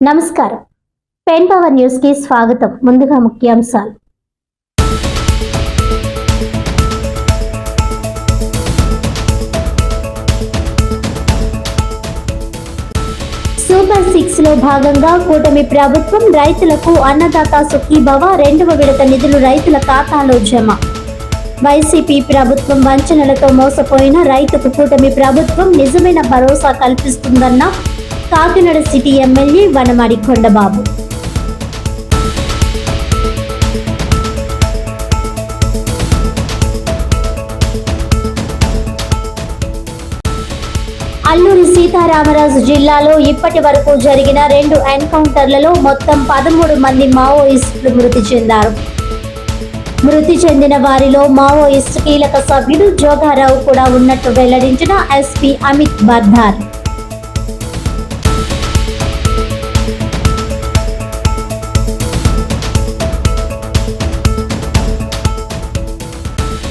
నమస్కారం. Pen power న్యూస్కి స్వాగతం. ముందుగా ముఖ్యాంశాలు. సూపర్ సిక్స్లో భాగంగా కూటమి ప్రభుత్వం రైతులకు అన్నదాత సుఖీభవ రెండవ విడత నిధులు రైతుల ఖాతాలో జమ. వైసీపీ ప్రభుత్వం వంచనలతో మోసపోయిన రైతుకు కూటమి ప్రభుత్వం నిజమైన భరోసా కల్పిస్తుందన్న కాకినాడ సిటీ ఎమ్మెల్యే వనమాడి కొండబాబు. అల్లూరి సీతారామరాజు జిల్లాలో ఇప్పటి వరకు జరిగిన రెండు ఎన్కౌంటర్లలో మొత్తం పదమూడు మంది మావోయిస్టులు మృతి చెందారు. మృతి చెందిన వారిలో మావోయిస్ట్ కీలక సభ్యుడు జోగారావు కూడా ఉన్నట్టు వెల్లడించిన ఎస్పీ అమిత్ బర్ధార్.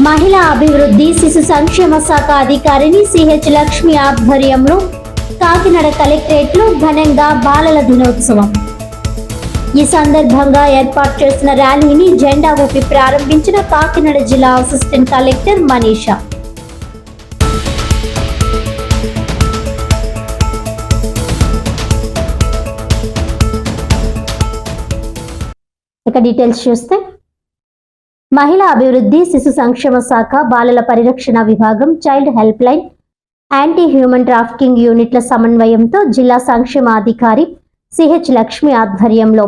మహిళా అభివృద్ధి శిశు సంక్షేమ శాఖ అధికారిని సిహెచ్ లక్ష్మి ఆధ్వర్యంలో కాకినాడ కలెక్టరేట్లో ఘనంగా బాలల దినోత్సవం. ఈ సందర్భంగా ఏర్పాటు చేసిన ర్యాలీని జెండా ఊపి ప్రారంభించిన కాకినాడ జిల్లా అసిస్టెంట్ కలెక్టర్ మనీషా. ఇక డీటెయిల్స్ చూస్తే మహిళా అభివృద్ధి శిశు సంక్షేమ శాఖ బాలల పరిరక్షణ విభాగం child help line anti human trafficking యూనిట్ల సమన్వయంతో జిల్లా సంక్షేమాధికారి సిహెచ్ లక్ష్మి ఆధ్వర్యంలో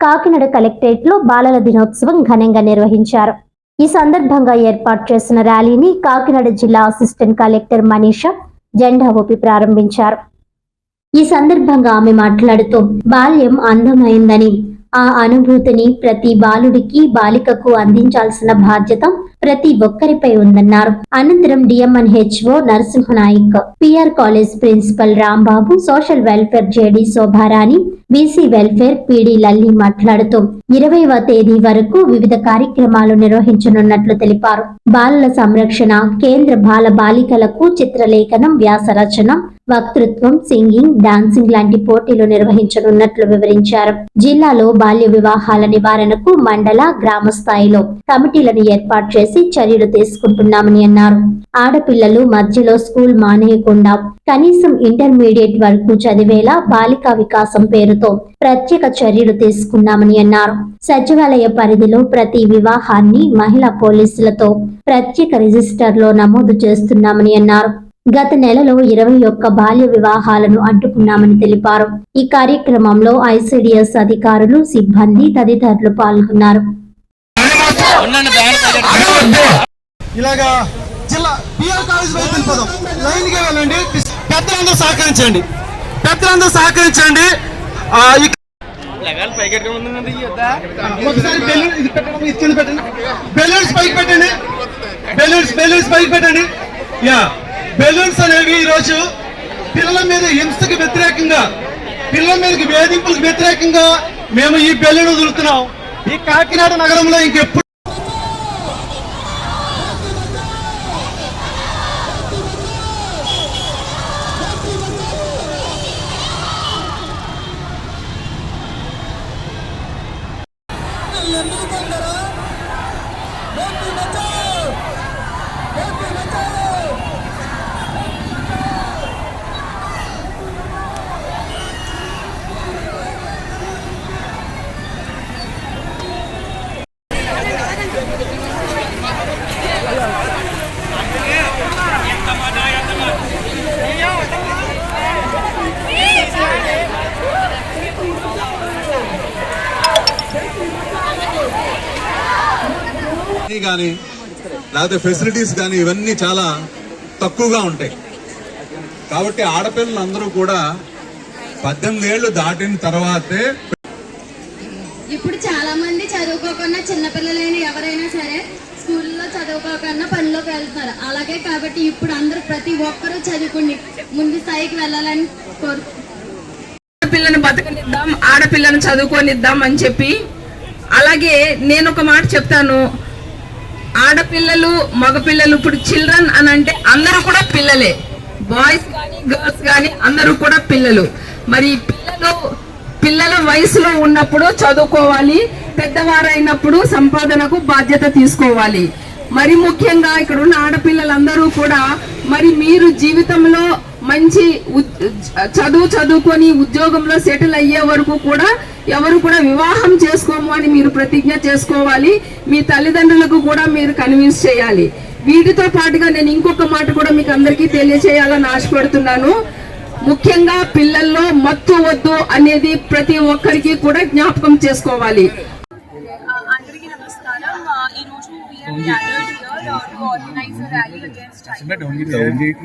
కాకినాడ కలెక్టరేట్లో బాలల దినోత్సవం ఘనంగా నిర్వహించారు. ఈ సందర్భంగా ఏర్పాటు చేసిన ర్యాలీని కాకినాడ జిల్లా అసిస్టెంట్ కలెక్టర్ మనీషా జెండా ఊపి ప్రారంభించారు. ఈ సందర్భంగా ఆమె మాట్లాడుతూ బాల్యం అందమైందని ఆ అనుభూతిని ప్రతి బాలుడికి బాలికకు అందించాల్సిన బాధ్యత ప్రతి ఒక్కరిపై ఉందన్నారు. అనంతరం DMNHO Narasimhanayak PR college principal Rambabu social welfare JD Shobharani BC welfare PD Lalli మాట్లాడుతూ ఇరవైవ తేదీ వరకు వివిధ కార్యక్రమాలు నిర్వహించనున్నట్లు తెలిపారు. బాలల సంరక్షణ కేంద్ర బాల బాలికలకు చిత్రలేఖనం వ్యాస రచన వక్తృత్వం సింగింగ్ డాన్సింగ్ లాంటి పోటీలు నిర్వహించనున్నట్లు వివరించారు. జిల్లాలో బాల్య వివాహాల నివారణకు మండల గ్రామ స్థాయిలో కమిటీలను ఏర్పాటు చేసి చర్యలు తీసుకుంటున్నామని అన్నారు. ఆడపిల్లలు మధ్యలో స్కూల్ మానేయకుండా కనీసం ఇంటర్మీడియట్ వరకు చదివేలా బాలికా వికాసం పేరుతో ప్రత్యేక చర్యలు తీసుకున్నామని అన్నారు. సచివాలయ పరిధిలో ప్రతి వివాహాన్ని మహిళా పోలీసులతో ప్రత్యేక రిజిస్టర్లో నమోదు చేస్తున్నామని అన్నారు. గత నెలలో ఇరవై ఒక్క బాల్య వివాహాలను అడ్డుకున్నామని తెలిపారు. ఈ కార్యక్రమంలో ఐసిడిఎస్ అధికారులు సిబ్బంది తదితరులు పాల్గొన్నారు. ఇలాగా జిల్లా పిఆర్ కాలేజ్ వైపు వెళ్ళిపోదాం లైన్గా వెళ్ళండి. పెద్దలందరూ సహకరించండి. పెద్దలందరూ సహకరించండి. ఆ, ఇక- లగాలు పైకెట్టుగా ఉంది కదా ఈ యొద్ద. ఒకసారి బెలూన్ ఇది పెట్టండి ఇది కింద పెట్టండి. బెలూన్స్ పైకి పెట్టండి. బెలూన్స్ బెలూన్స్ పైకి పెట్టండి. యా. బెలూన్స్ అనేవి ఈ రోజు పిల్లల మీద హింసకి వ్యతిరేకంగా పిల్లల మీదకి వేధింపులకు వ్యతిరేకంగా మేము ఈ బెలూన్ వదులుతున్నాం. ఈ కాకినాడ నగరంలో ఇంకెప్పుడు మనీ కానీ లేకపోతే ఫెసిలిటీస్ కానీ ఇవన్నీ చాలా తక్కువగా ఉంటాయి. కాబట్టి ఆడపిల్లలందరూ కూడా పద్దెనిమిది ఏళ్ళు దాటిన తర్వాతే ఇప్పుడు చాలా మంది చదువుకోకుండా చిన్నపిల్లలైన ఎవరైనా సరే స్కూల్లో చదువుకోకుండా పనిలోకి వెళ్తున్నారు అలాగే కాబట్టి ఇప్పుడు అందరూ ప్రతి ఒక్కరూ చదువుకుని ముందు స్థాయికి వెళ్ళాలని కోరు ఆడపిల్లను బతకనిద్దాం ఆడపిల్లను చదువుకొనిద్దాం అని చెప్పి. అలాగే నేను ఒక మాట చెప్తాను. ఆడపిల్లలు మగపిల్లలు ఇప్పుడు చిల్డ్రన్ అని అంటే అందరూ కూడా పిల్లలే. బాయ్స్ కానీ గర్ల్స్ కానీ అందరూ కూడా పిల్లలు. మరి పిల్లలు పిల్లల వయసులో ఉన్నప్పుడు చదువుకోవాలి పెద్దవారైనప్పుడు సంపాదనకు బాధ్యత తీసుకోవాలి. మరి ముఖ్యంగా ఇక్కడ ఉన్న ఆడపిల్లలందరూ కూడా మరి మీరు జీవితంలో మంచి చదువు చదువుకొని ఉద్యోగంలో సెటిల్ అయ్యే వరకు కూడా ఎవరు కూడా వివాహం చేసుకోము అని మీరు ప్రతిజ్ఞ చేసుకోవాలి. మీ తల్లిదండ్రులకు కూడా మీరు కన్విన్స్ చేయాలి. వీటితో పాటుగా నేను ఇంకొక మాట కూడా మీకు అందరికీ తెలియచేయాలని ఆశపడుతున్నాను. ముఖ్యంగా పిల్లల్లో మత్తు వద్దు అనేది ప్రతి ఒక్కరికి కూడా జ్ఞాపకం చేసుకోవాలి. అందరికీ నమస్కారం. ఈరోజు organize a rally against child abuse.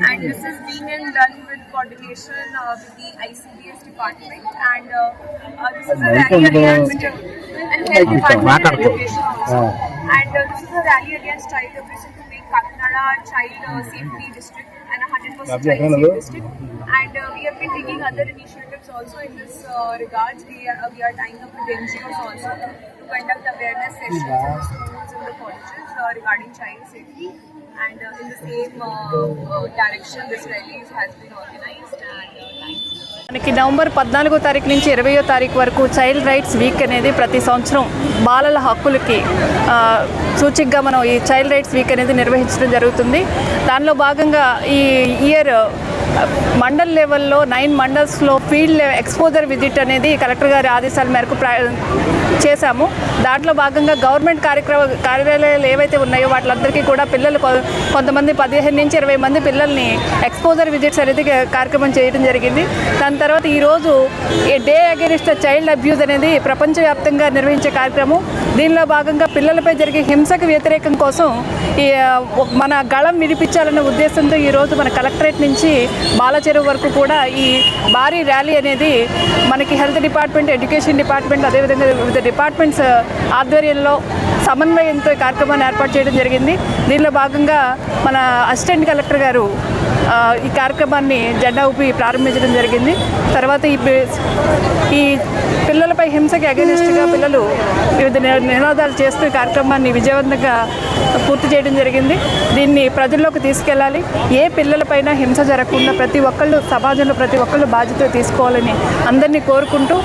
and this is being in done with coordination uh, with the ICDS department and uh, uh, this is a rally against and health department and education also. and uh, this is a rally against child abuse to make Kakinada a child uh, safety district and a 100% child safe district and uh, we have been taking other initiatives also in this uh, regards we are, uh, we are tying up with NGOs also to conduct awareness sessions in the schools and the colleges uh, regarding child safety and uh, in the same uh, uh, direction this rally has been organized and uh, thanks. మనకి November పద్నాలుగో తారీఖు నుంచి ఇరవయో తారీఖు వరకు child rights week అనేది ప్రతి సంవత్సరం బాలల హక్కులకి సూచికగా మనం ఈ చైల్డ్ రైట్స్ వీక్ అనేది నిర్వహించడం జరుగుతుంది. దానిలో భాగంగా ఈ ఇయర్ మండల్ లెవెల్లో నైన్ మండల్స్లో ఫీల్డ్ ఎక్స్పోజర్ విజిట్ అనేది కలెక్టర్ గారి ఆదేశాల మేరకు చేశాము. దాంట్లో భాగంగా గవర్నమెంట్ కార్యక్రమ కార్యాలయాలు ఏవైతే ఉన్నాయో వాటిలందరికీ కూడా పిల్లలు కొ- కొంతమంది పదిహేను నుంచి ఇరవై మంది పిల్లల్ని ఎక్స్పోజర్ విజిట్స్ అనేది కార్యక్రమం చేయడం జరిగింది. దాని తర్వాత ఈరోజు డే అగేనిస్ట్ చైల్డ్ అబ్యూజ్ అనేది ప్రపంచవ్యాప్తంగా నిర్వహించే కార్యక్రమం. దీనిలో భాగంగా పిల్లలపై జరిగే హింసకు వ్యతిరేకం కోసం ఈ మన గళం వినిపించాలనే ఉద్దేశంతో ఈరోజు మన కలెక్టరేట్ నుంచి బాలచెరువు వరకు కూడా ఈ భారీ ర్యాలీ అనేది మనకి హెల్త్ డిపార్ట్మెంట్ ఎడ్యుకేషన్ డిపార్ట్మెంట్ అదేవిధంగా వివిధ డిపార్ట్మెంట్స్ uh, ఆధ్వర్యంలో సమన్వయంతో ఈ కార్యక్రమాన్ని ఏర్పాటు చేయడం జరిగింది. దీనిలో భాగంగా మన అసిస్టెంట్ కలెక్టర్ గారు ఈ కార్యక్రమాన్ని జెండా ఊపి ప్రారంభించడం జరిగింది. తర్వాత ఈ ఈ పిల్లలపై హింసకి అగేనిస్ట్గా పిల్లలు వివిధ నినాదాలు చేస్తూ ఈ కార్యక్రమాన్ని విజయవంతంగా పూర్తి చేయడం జరిగింది. దీన్ని ప్రజల్లోకి తీసుకెళ్ళాలి. ఏ పిల్లలపైన హింస జరగకుండా ప్రతి ఒక్కళ్ళు సమాజంలో ప్రతి ఒక్కళ్ళు బాధ్యత తీసుకోవాలని అందరినీ కోరుకుంటూ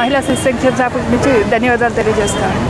మహిళా శిశు సంక్షేమ శాఖ నుంచి ధన్యవాదాలు తెలియజేస్తాను.